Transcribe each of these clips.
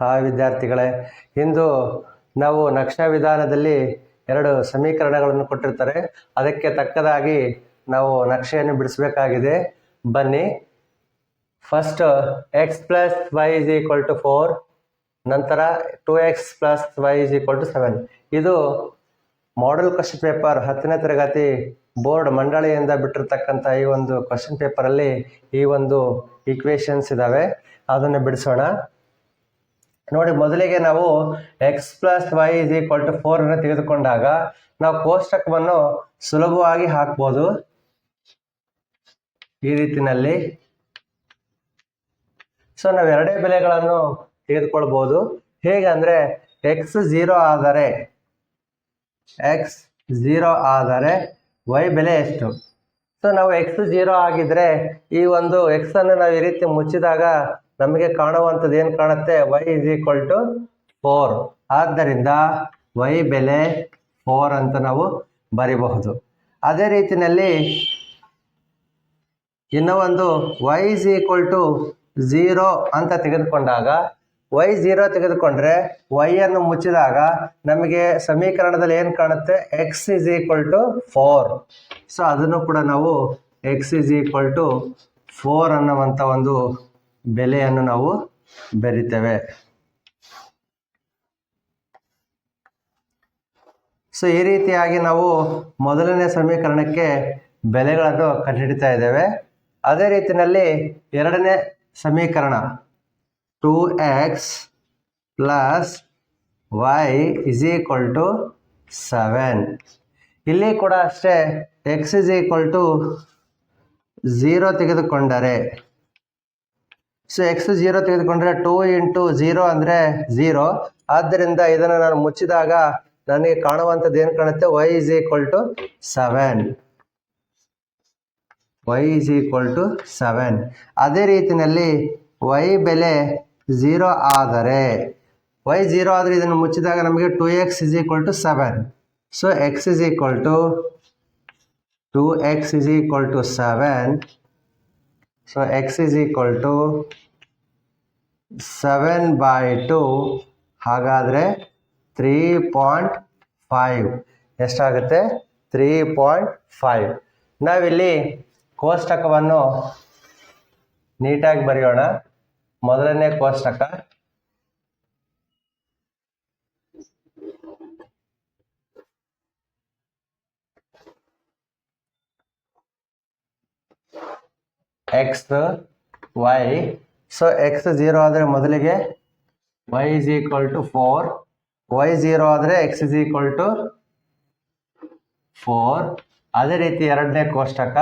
Hi ವಿದ್ಯಾರ್ಥಿಗಳೇ. ಇಂದು ನಾವು ನಕ್ಷಾ ವಿಧಾನದಲ್ಲಿ ಎರಡು ಸಮೀಕರಣಗಳನ್ನು ಕೊಟ್ಟಿರ್ತಾರೆ. ಅದಕ್ಕೆ ತಕ್ಕದಾಗಿ ನಾವು ನಕ್ಷೆಯನ್ನು ಬಿಡಿಸಬೇಕಾಗಿದೆ. ಬನ್ನಿ. First X plus Y is equal to four ನಂತರ two X plus Y is equal to seven ಇದು ಮಾಡಲ್ ಕ್ವಶನ್ ಪೇಪರ್ ಹತ್ತನೇ ತರಗತಿ ಬೋರ್ಡ್ ಮಂಡಳಿಯಿಂದ ಬಿಟ್ಟಿರ್ತಕ್ಕಂಥ ಈ ಒಂದು ಕ್ವಶನ್ ಪೇಪರಲ್ಲಿ ಈ ಒಂದು ಈಕ್ವೇಶನ್ಸ್ ಇದ್ದಾವೆ ಅದನ್ನು ಬಿಡಿಸೋಣ. ನೋಡಿ, ಮೊದಲಿಗೆ ನಾವು X plus Y is equal to four ಅನ್ನು ತೆಗೆದುಕೊಂಡಾಗ ನಾವು ಕೋಷ್ಟಕವನ್ನು ಸುಲಭವಾಗಿ ಹಾಕ್ಬೋದು. ಈ ರೀತಿನಲ್ಲಿ ಸೊ ನಾವು ಎರಡೇ ಬೆಲೆಗಳನ್ನು ತೆಗೆದುಕೊಳ್ಬೋದು. ಹೇಗೆ ಅಂದರೆ ಎಕ್ಸ್ ಝೀರೋ ಆದರೆ ಎಕ್ಸ್ ಝೀರೋ ಆದರೆ ವೈ ಬೆಲೆ ಎಷ್ಟು? ಸೊ ನಾವು ಎಕ್ಸ್ ಝೀರೋ ಆಗಿದ್ರೆ ಈ ಒಂದು ಎಕ್ಸ್ ಅನ್ನು ನಾವು ಈ ರೀತಿ ಮುಚ್ಚಿದಾಗ ನಮಗೆ ಕಾಣುವಂಥದ್ದು ಏನು ಕಾಣುತ್ತೆ? Y is equal to four ಆದ್ದರಿಂದ ವೈ ಬೆಲೆ ಫೋರ್ ಅಂತ ನಾವು ಬರಿಬಹುದು. ಅದೇ ರೀತಿಯಲ್ಲಿ ಇನ್ನೂ ಒಂದು Y is equal to zero ಅಂತ ತೆಗೆದುಕೊಂಡಾಗ ವೈ ಝೀರೋ ತೆಗೆದುಕೊಂಡ್ರೆ ವೈ ಅನ್ನು ಮುಚ್ಚಿದಾಗ ನಮಗೆ ಸಮೀಕರಣದಲ್ಲಿ ಏನು ಕಾಣುತ್ತೆ? X is equal to four so ಅದನ್ನು ಕೂಡ ನಾವು X is equal to four ಅನ್ನುವಂಥ ಒಂದು ಬೆಲೆಯನ್ನು ನಾವು ಬೆರಿತೇವೆ. ಸೊ ಈ ರೀತಿಯಾಗಿ ನಾವು ಮೊದಲನೇ ಸಮೀಕರಣಕ್ಕೆ ಬೆಲೆಗಳನ್ನು ಕಂಡುಹಿಡಿತಾ ಇದ್ದೇವೆ. ಅದೇ ರೀತಿಯಲ್ಲಿ ಎರಡನೇ ಸಮೀಕರಣ two X plus Y is equal to seven ಇಲ್ಲಿ ಕೂಡ ಅಷ್ಟೇ X is equal to zero ತೆಗೆದುಕೊಂಡರೆ ಸೊ ಎಕ್ಸ್ ಜೀರೋ ತೆಗೆದುಕೊಂಡ್ರೆ ಟೂ ಇಂಟು ಜೀರೋ ಅಂದರೆ ಝೀರೋ ಆದ್ದರಿಂದ ಇದನ್ನು ನಾನು ಮುಚ್ಚಿದಾಗ ನನಗೆ ಕಾಣುವಂಥದ್ದು ಏನು ಕಾಣುತ್ತೆ? Y is equal to seven Y is equal to seven ಅದೇ ರೀತಿಯಲ್ಲಿ ವೈ ಬೆಲೆ ಝೀರೋ ಆದರೆ ವೈ ಝೀರೋ ಆದರೆ ಇದನ್ನು ಮುಚ್ಚಿದಾಗ ನಮಗೆ two X is equal to seven so X is equal to two X is equal to seven so X is equal to seven by two ಹಾಗಾದರೆ three point five ಎಷ್ಟಾಗುತ್ತೆ? Three point five ನಾವಿಲ್ಲಿ ಕೋಷ್ಟಕವನ್ನು ನೀಟಾಗಿ ಬರೆಯೋಣ. ಮೊದಲನೇ ಕೋಷ್ಟಕ. X Y so X zero ಆದರೆ ಮೊದಲಿಗೆ Y is equal to four Y zero ಆದರೆ X is equal to four ಅದೇ ರೀತಿ ಎರಡನೇ ಕೋಷ್ಟಕ.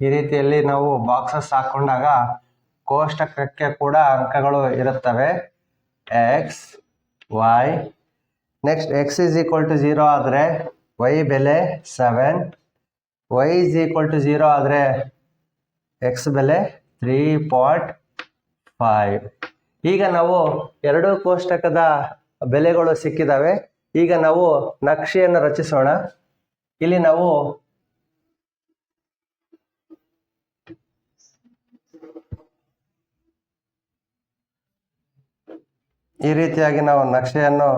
ಈ ರೀತಿಯಲ್ಲಿ ನಾವು ಬಾಕ್ಸಸ್ ಹಾಕೊಂಡಾಗ ಕೋಷ್ಟಕಕ್ಕೆ ಕೂಡ ಅಂಕಗಳು ಇರುತ್ತವೆ. X Y next X is equal to zero ಆದರೆ ವೈ ಬೆಲೆ seven Y is equal to zero ಆದರೆ ಎಕ್ಸ್ ಬೆಲೆ ತ್ರೀ ಪಾಯಿಂಟ್ ಫೈವ್ ಈಗ ನಾವು ಎರಡು ಕೋಷ್ಟಕದ ಬೆಲೆಗಳು ಸಿಕ್ಕಿದ್ದಾವೆ ಈಗ ನಾವು ನಕ್ಷೆಯನ್ನು ರಚಿಸೋಣ. ಇಲ್ಲಿ ನಾವು ಈ ರೀತಿಯಾಗಿ ನಾವು ನಕ್ಷೆಯನ್ನು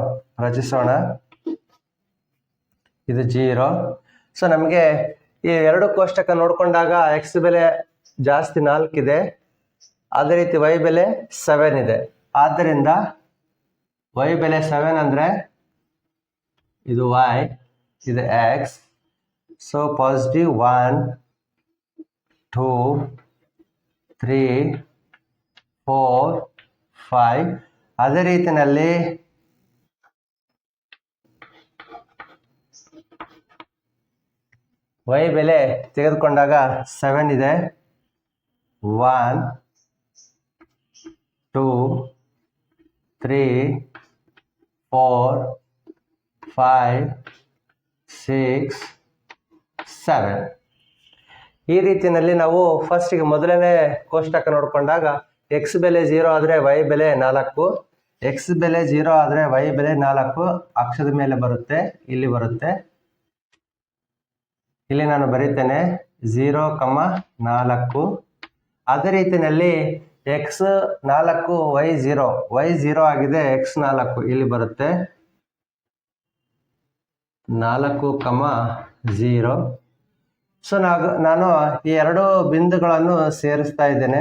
ರಚಿಸೋಣ. ಇದು ಜೀರೋ. ಸೊ ನಮಗೆ ಈ ಎರಡು ಕೋಷ್ಟಕ ನೋಡಿಕೊಂಡಾಗ ಎಕ್ಸ್ ಬೆಲೆ ಜಾಸ್ತಿ ನಾಲ್ಕಿದೆ ಅದೇ ರೀತಿ ವೈ ಬೆಲೆ ಸೆವೆನ್ ಇದೆ. ಆದ್ದರಿಂದ ವೈ ಬೆಲೆ ಸೆವೆನ್ ಅಂದರೆ ಇದು ವೈ ಇದು X so positive one two three four five ಅದೇ ರೀತಿಯಲ್ಲಿ ವೈ ಬೆಲೆ ತೆಗೆದುಕೊಂಡಾಗ ಸೆವೆನ್ ಇದೆ. One two three four five six seven ಈ ರೀತಿಯಲ್ಲಿ ನಾವು ಫಸ್ಟಿಗೆ ಮೊದಲನೇ ಕೋಷ್ಟಕ ನೋಡಿಕೊಂಡಾಗ ಎಕ್ಸ್ ಬೆಲೆ ಜೀರೋ ಆದರೆ ವೈ ಬೆಲೆ ನಾಲ್ಕು. ಎಕ್ಸ್ ಬೆಲೆ ಜೀರೋ ಆದರೆ ವೈ ಬೆಲೆ ನಾಲ್ಕು. ಅಕ್ಷದ ಮೇಲೆ ಬರುತ್ತೆ, ಇಲ್ಲಿ ಬರುತ್ತೆ. ಇಲ್ಲಿ ನಾನು ಬರೀತೇನೆ ಝೀರೋ ಕಮ ನಾಲ್ಕು. ಅದೇ ರೀತಿಯಲ್ಲಿ ಎಕ್ಸ್ ನಾಲ್ಕು ವೈ ಝೀರೋ ವೈ ಝೀರೋ ಆಗಿದೆ ಎಕ್ಸ್ ನಾಲ್ಕು. ಇಲ್ಲಿ ಬರುತ್ತೆ ನಾಲ್ಕು ಕಮ ಝೀರೋ ಸೊ ನಾವು ನಾನು ಈ ಎರಡು ಬಿಂದುಗಳನ್ನು ಸೇರಿಸ್ತಾ ಇದ್ದೇನೆ.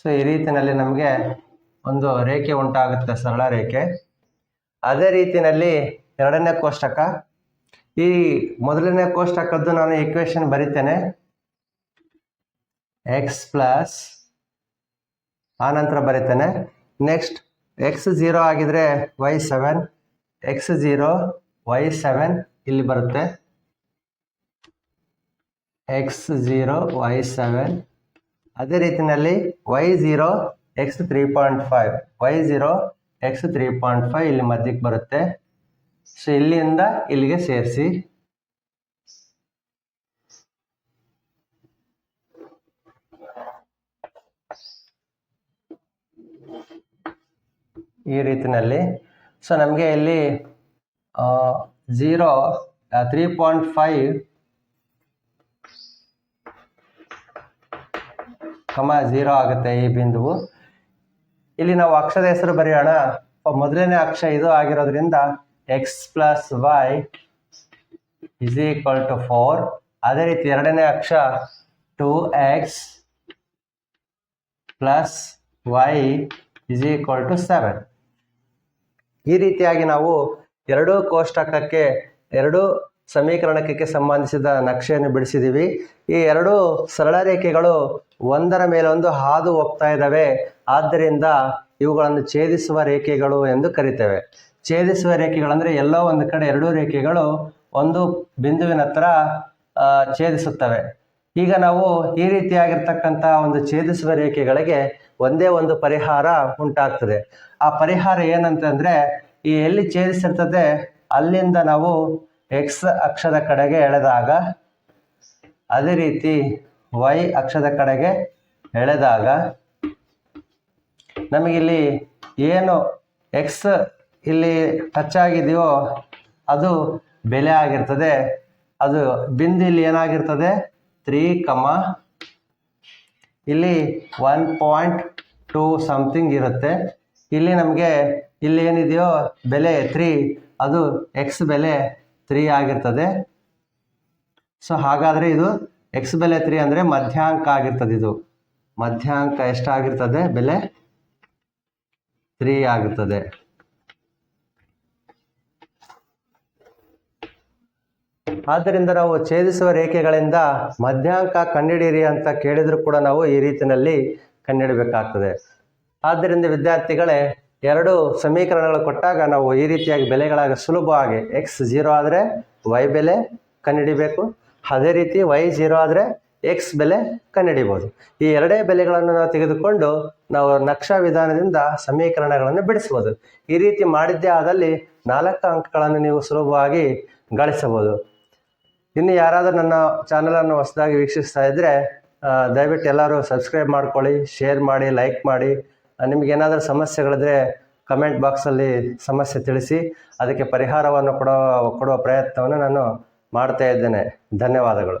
ಸೊ ಈ ರೀತಿಯಲ್ಲಿ ನಮಗೆ ಒಂದು ರೇಖೆ ಉಂಟಾಗುತ್ತೆ, ಸರಳ ರೇಖೆ. ಅದೇ ರೀತಿಯಲ್ಲಿ ಎರಡನೇ ಕೋಷ್ಟಕ. ಈ ಮೊದಲನೇ ಕೋಷ್ಟಕದ್ದು ನಾನು ಇಕ್ವೇಶನ್ ಬರೀತೇನೆ. ಎಕ್ಸ್ ಪ್ಲಸ್ ಆ ನಂತರ ಬರಿತೇನೆ. ನೆಕ್ಸ್ಟ್ ಎಕ್ಸ್ ಜೀರೋ ಆಗಿದ್ರೆ y seven x zero y seven ಇಲ್ಲಿ ಬರುತ್ತೆ. ಎಕ್ಸ್ ಜೀರೋ ವೈ ಸೆವೆನ್ ಅದೇ ರೀತಿಯಲ್ಲಿ y zero x three point five y zero x three point five ಇಲ್ಲಿ ಮಧ್ಯಕ್ಕೆ ಬರುತ್ತೆ. ಸೊ ಇಲ್ಲಿಂದ ಇಲ್ಲಿಗೆ ಸೇರಿಸಿ. ಈ ರೀತಿನಲ್ಲಿ ಸೊ ನಮಗೆ ಇಲ್ಲಿ zero three point five comma zero ಆಗುತ್ತೆ ಈ ಬಿಂದುವು. ಇಲ್ಲಿ ನಾವು ಅಕ್ಷದ ಹೆಸರು ಬರೆಯೋಣ. ಮೊದಲನೇ ಅಕ್ಷ ಇದು ಆಗಿರೋದ್ರಿಂದ x plus y is equal to four ಅದೇ ರೀತಿ ಎರಡನೇ ಅಕ್ಷ two x plus y is equal to seven ಈ ರೀತಿಯಾಗಿ ನಾವು ಎರಡೂ ಕೋಷ್ಟಕಕ್ಕೆ, ಎರಡೂ ಸಮೀಕರಣಕ್ಕೆ ಸಂಬಂಧಿಸಿದ ನಕ್ಷೆಯನ್ನು ಬಿಡಿಸಿದ್ದೀವಿ. ಈ ಎರಡು ಸರಳ ರೇಖೆಗಳು ಒಂದರ ಮೇಲೊಂದು ಹಾದು ಹೋಗ್ತಾ ಇದ್ದಾವೆ. ಆದ್ದರಿಂದ ಇವುಗಳನ್ನು ಛೇದಿಸುವ ರೇಖೆಗಳು ಎಂದು ಕರಿತೇವೆ. ಛೇದಿಸುವ ರೇಖೆಗಳಂದರೆ ಎಲ್ಲೋ ಒಂದು ಕಡೆ ಎರಡೂ ರೇಖೆಗಳು ಒಂದು ಬಿಂದುವಿನ ಹತ್ರ ಛೇದಿಸುತ್ತವೆ. ಈಗ ನಾವು ಈ ರೀತಿಯಾಗಿರ್ತಕ್ಕಂಥ ಒಂದು ಛೇದಿಸುವ ರೇಖೆಗಳಿಗೆ ಒಂದೇ ಒಂದು ಪರಿಹಾರ ಉಂಟಾಗ್ತದೆ. ಆ ಪರಿಹಾರ ಏನಂತಂದ್ರೆ, ಈ ಎಲ್ಲಿ ಛೇದಿಸಿರ್ತದೆ, ಅಲ್ಲಿಂದ ನಾವು ಎಕ್ಸ್ ಅಕ್ಷದ ಕಡೆಗೆ ಎಳೆದಾಗ, ಅದೇ ರೀತಿ ವೈ ಅಕ್ಷದ ಕಡೆಗೆ ಎಳೆದಾಗ ನಮಗಿಲ್ಲಿ ಏನು ಎಕ್ಸ್ ಇಲ್ಲಿ ಟಚ್ ಆಗಿದೆಯೋ ಅದು ಬೆಲೆ ಆಗಿರ್ತದೆ. ಅದು ಬಿಂದು ಇಲ್ಲಿ ಏನಾಗಿರ್ತದೆ? ತ್ರೀ ಕಮ ಇಲ್ಲಿ ಒನ್ ಪಾಯಿಂಟ್ ಟೂ ಸಮಥಿಂಗ್ ಇರುತ್ತೆ. ಇಲ್ಲಿ ನಮಗೆ ಇಲ್ಲಿ ಏನಿದೆಯೋ ಬೆಲೆ ತ್ರೀ ಅದು ಎಕ್ಸ್ ಬೆಲೆ ತ್ರೀ ಆಗಿರ್ತದೆ. ಸೊ ಹಾಗಾದರೆ ಇದು ಎಕ್ಸ್ ಬೆಲೆ ತ್ರೀ ಅಂದರೆ ಮಧ್ಯಾಂಕ ಆಗಿರ್ತದೆ ಇದು. ಮಧ್ಯಾಂಕ ಎಷ್ಟಾಗಿರ್ತದೆ? ಬೆಲೆ ತ್ರೀ ಆಗುತ್ತದೆ. ಆದ್ದರಿಂದ ನಾವು ಛೇದಿಸುವ ರೇಖೆಗಳಿಂದ ಮಧ್ಯಾಂಕ ಕಂಡುಹಿಡಿಯಿರಿ ಅಂತ ಕೇಳಿದರೂ ಕೂಡ ನಾವು ಈ ರೀತಿಯಲ್ಲಿ ಕಂಡುಹಿಡಬೇಕಾಗ್ತದೆ. ಆದ್ದರಿಂದ ವಿದ್ಯಾರ್ಥಿಗಳೇ, ಎರಡು ಸಮೀಕರಣಗಳು ಕೊಟ್ಟಾಗ ನಾವು ಈ ರೀತಿಯಾಗಿ ಬೆಲೆಗಳಾಗ ಸುಲಭವಾಗಿ ಎಕ್ಸ್ ಜೀರೋ ಆದರೆ ವೈ ಬೆಲೆ ಕಂಡುಹಿಡಿಬೇಕು. ಅದೇ ರೀತಿ ವೈ ಜೀರೋ ಆದರೆ ಎಕ್ಸ್ ಬೆಲೆ ಕಂಡುಹಿಡಿಬೋದು. ಈ ಎರಡೇ ಬೆಲೆಗಳನ್ನು ನಾವು ತೆಗೆದುಕೊಂಡು ನಾವು ನಕ್ಷಾ ವಿಧಾನದಿಂದ ಸಮೀಕರಣಗಳನ್ನು ಬಿಡಿಸ್ಬೋದು ಈ ರೀತಿ ಮಾಡಿದ್ದೇ ಆದಲ್ಲಿ ನಾಲ್ಕು ಅಂಕಗಳನ್ನು ನೀವು ಸುಲಭವಾಗಿ ಗಳಿಸಬಹುದು. ಇನ್ನು ಯಾರಾದರೂ ನನ್ನ ಚಾನಲನ್ನು ಹೊಸದಾಗಿ ವೀಕ್ಷಿಸ್ತಾ ಇದ್ದರೆ ದಯವಿಟ್ಟು ಎಲ್ಲರೂ ಸಬ್ಸ್ಕ್ರೈಬ್ ಮಾಡ್ಕೊಳ್ಳಿ, ಶೇರ್ ಮಾಡಿ, ಲೈಕ್ ಮಾಡಿ. ನಿಮ್ಗೆ ಏನಾದರೂ ಸಮಸ್ಯೆಗಳಿದ್ರೆ ಕಮೆಂಟ್ ಬಾಕ್ಸಲ್ಲಿ ಸಮಸ್ಯೆ ತಿಳಿಸಿ, ಅದಕ್ಕೆ ಪರಿಹಾರವನ್ನು ಕೊಡೋ, ಕೊಡುವ ಪ್ರಯತ್ನವನ್ನು ನಾನು ಮಾಡ್ತಾ ಇದ್ದೇನೆ. ಧನ್ಯವಾದಗಳು.